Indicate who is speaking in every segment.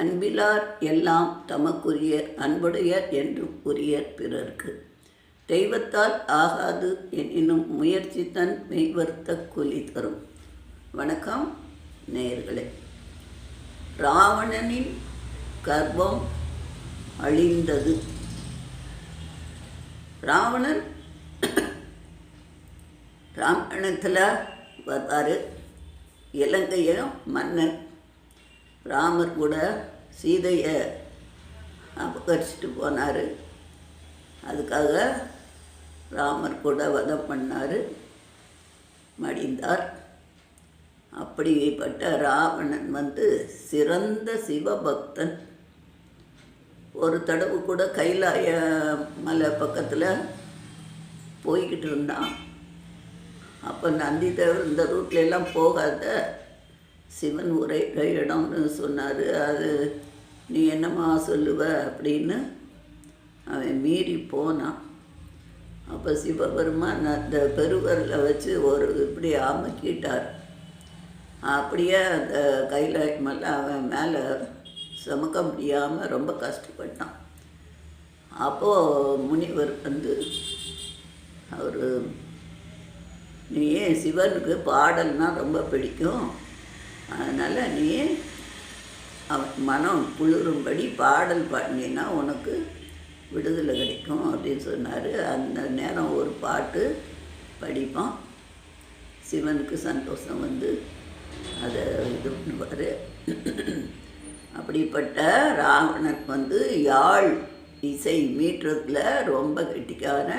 Speaker 1: அன்பிலார் எல்லாம் தமக்குரிய அன்புடையர் என்றும் உரியர் பிறர்க்கு. தெய்வத்தால் ஆகாது எனினும் முயற்சி தன் மெய்வர்த்த கூலி தரும். வணக்கம் நேயர்களே. ராவணனின் கர்வம் அழிந்தது. ராவணன் ராமாயணத்தில் வருவார். இலங்கையும் மன்னன் ராமர் கூட சீதையை அபகரிச்சிட்டு போனார். அதுக்காக ராமர் கூட வதம் பண்ணார். மடிந்தார். அப்படிப்பட்ட ராவணன் வந்து சிறந்த சிவபக்தன். ஒரு தடவை கூட கைலாய மலை பக்கத்தில் போய்கிட்டு இருந்தான். அப்போ நந்தி தேவர் இந்த ரூட்லெல்லாம் போகாத. சிவன் உரைகிற இடம்னு சொன்னார். அது நீ என்னம்மா சொல்லுவ அப்படின்னு அவன் மீறி போனான். அப்போ சிவபெருமான் அந்த பெருவரில் வச்சு ஒரு இப்படி அமுக்கிட்டார். அப்படியே அந்த கையில் மேலே அவன் மேலே சுமக்க முடியாமல் ரொம்ப கஷ்டப்பட்டான். அப்போது முனிவர் வந்து அவர் நீ சிவனுக்கு பாடல்னால் ரொம்ப பிடிக்கும்? அதனால் நீ அவன் மனம் குளிரும்படி பாடல் பாடினீன்னா உனக்கு விடுதலை கிடைக்கும் அப்படின்னு சொன்னார். அந்த நேரம் ஒரு பாட்டு படிப்பான். சிவனுக்கு சந்தோஷம் வந்து அதை இது பண்ணுவார். அப்படிப்பட்ட ராவணன் வந்து யாழ் இசை மீட்டுறதுல ரொம்ப கெட்டிக்கான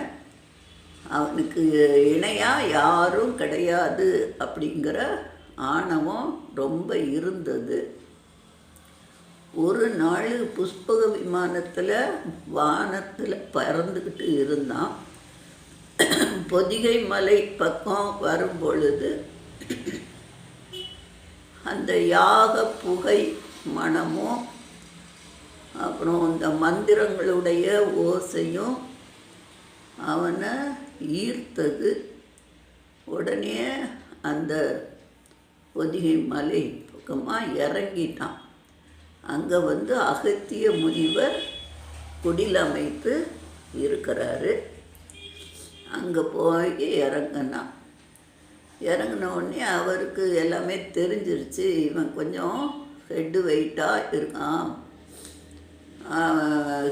Speaker 1: அவனுக்கு இணையாக யாரும் கிடையாது அப்படிங்கிற ஆணவம் ரொம்ப இருந்தது. ஒரு நாள் புஷ்பக விமானத்தில் வானத்தில் பறந்துக்கிட்டு இருந்தான் பொதிகை மலை பக்கம் வரும் பொழுது அந்த யாக புகை மனமும் அப்புறம் இந்த மந்திரங்களுடைய ஓசையும் அவனை ஈர்த்தது. உடனே அந்த பொதிகை மலை பக்கமாக இறங்கிட்டான். அங்கே வந்து அகத்திய முனிவர் குடில் அமைத்து இருக்கிறாரு. அங்கே போய் இறங்கினா. இறங்கின உடனே அவருக்கு எல்லாமே தெரிஞ்சிருச்சு. இவன் கொஞ்சம் ஹெட்டு வெயிட்டாக இருக்கான்.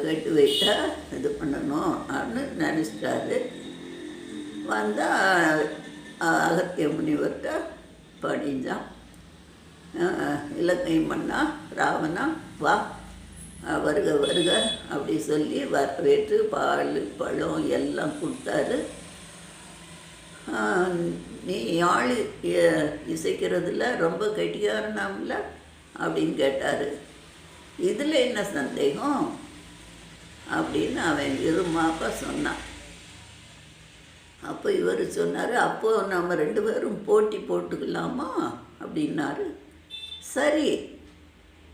Speaker 1: ஹெட்டு வெயிட்டாக இது பண்ணணும் அப்படின்னு நினச்சிட்டாரு. வந்தால் அகத்திய முனிவர்கிட்ட படிஞ்சான் இலங்கை மன்னா ராவணா வா. வருக வருக அப்படி சொல்லி வரவேற்று பால் பழம் எல்லாம் கொடுத்தாரு. நீ யாழ் இசைக்கிறதுல ரொம்ப கெட்டிக்காரனாம்ல அப்படின்னு கேட்டார். இதில் என்ன சந்தேகம்? அப்படின்னு அவன் இருமாப்பா சொன்னான். அப்போ இவர் சொன்னார் அப்போது நம்ம ரெண்டு பேரும் போட்டி போட்டுக்கலாமா? அப்படின்னாரு. சரி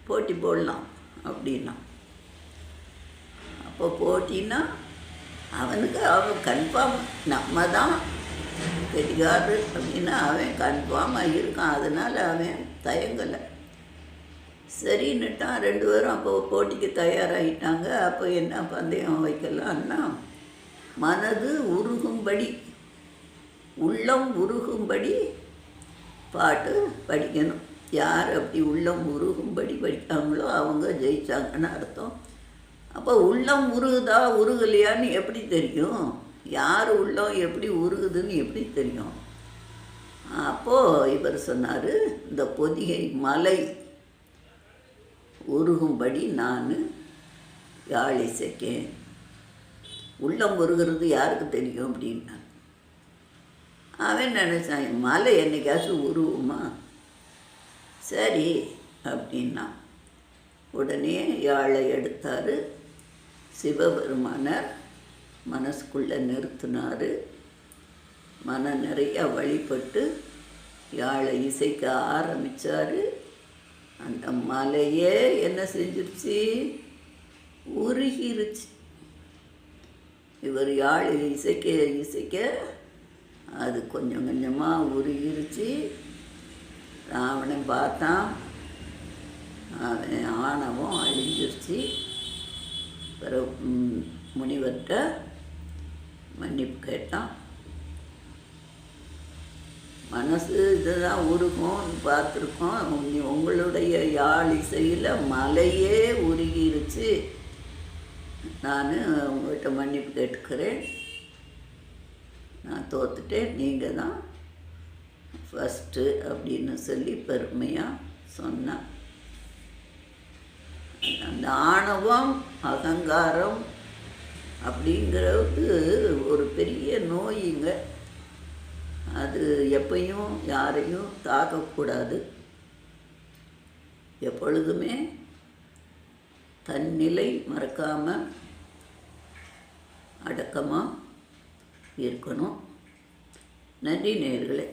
Speaker 1: போட்டி போடலாம் அப்படின்னா. அப்போ போட்டின்னா அவனுக்கு அவன் கன்ஃபார்ம் நம்ம தான் கெட்டிகாரு அப்படின்னா அவன் கன்ஃபார்மாக இருக்கான். அதனால் அவன் தயங்கலை. சரின்னுட்டான். ரெண்டு பேரும் அப்போ போட்டிக்கு தயாராகிட்டாங்க அப்போ என்ன பந்தயம் வைக்கலான்னா மனது உருகும்படி உள்ளம் உருகும்படி பாட்டு படிக்கணும். யார் அப்படி உள்ளம் உருகும்படி படித்தாங்களோ அவங்க ஜெயித்தாங்கன்னு அர்த்தம். அப்போ உள்ளம் உருகுதா உருகலையான்னு எப்படி தெரியும்? யார் உள்ளம் எப்படி உருகுதுன்னு எப்படி தெரியும்? அப்போது இவர் சொன்னார் இந்த பொதிகை மலை உருகும்படி நான் யாழ் இசைக்கேன் உள்ளம் உருகிறது யாருக்கு தெரியும் அப்படின்னா? அவன் நினச்சான் மலை என்னைக்காச்சும் உருவுமா? சரி அப்படின்னா உடனே யாழை எடுத்தார். சிவபெருமானர் மனசுக்குள்ளே நிறுத்தினார். மன நிறைய வழிபட்டு யாழை இசைக்க ஆரம்பித்தார் அந்த மலையே என்ன செஞ்சிருச்சு? உருகிருச்சு. இவர் யாழ் இசைக்க இசைக்க அது கொஞ்சம் கொஞ்சமாக உருகிருச்சு. ராவணன் பார்த்தான். அவன் ஆணவம் அழிஞ்சிருச்சு. பிறகு முனிவர்கிட்ட மன்னிப்பு கேட்டான். மனசு இதுதான் உருகும் பார்த்துருக்கோம். உங்க- உங்களுடைய யாழ் இசையில் மலையே உருகிருச்சு. நான் உங்கள்கிட்ட மன்னிப்பு கேட்டுக்கிறேன். நான் தோத்துட்டேன். நீங்கள் தான் ஃபஸ்ட்டு அப்படின்னு சொல்லி பெருமையாக சொன்னான் அந்த ஆணவம் அகங்காரம் அப்படிங்கிறது ஒரு பெரிய நோய்ங்க. அது எப்பையும் யாரையும் தாக்கக்கூடாது. எப்பொழுதுமே தன்னிலை மறக்காமல் அடக்கமாக இருக்கணும். நன்றி நேர்களே.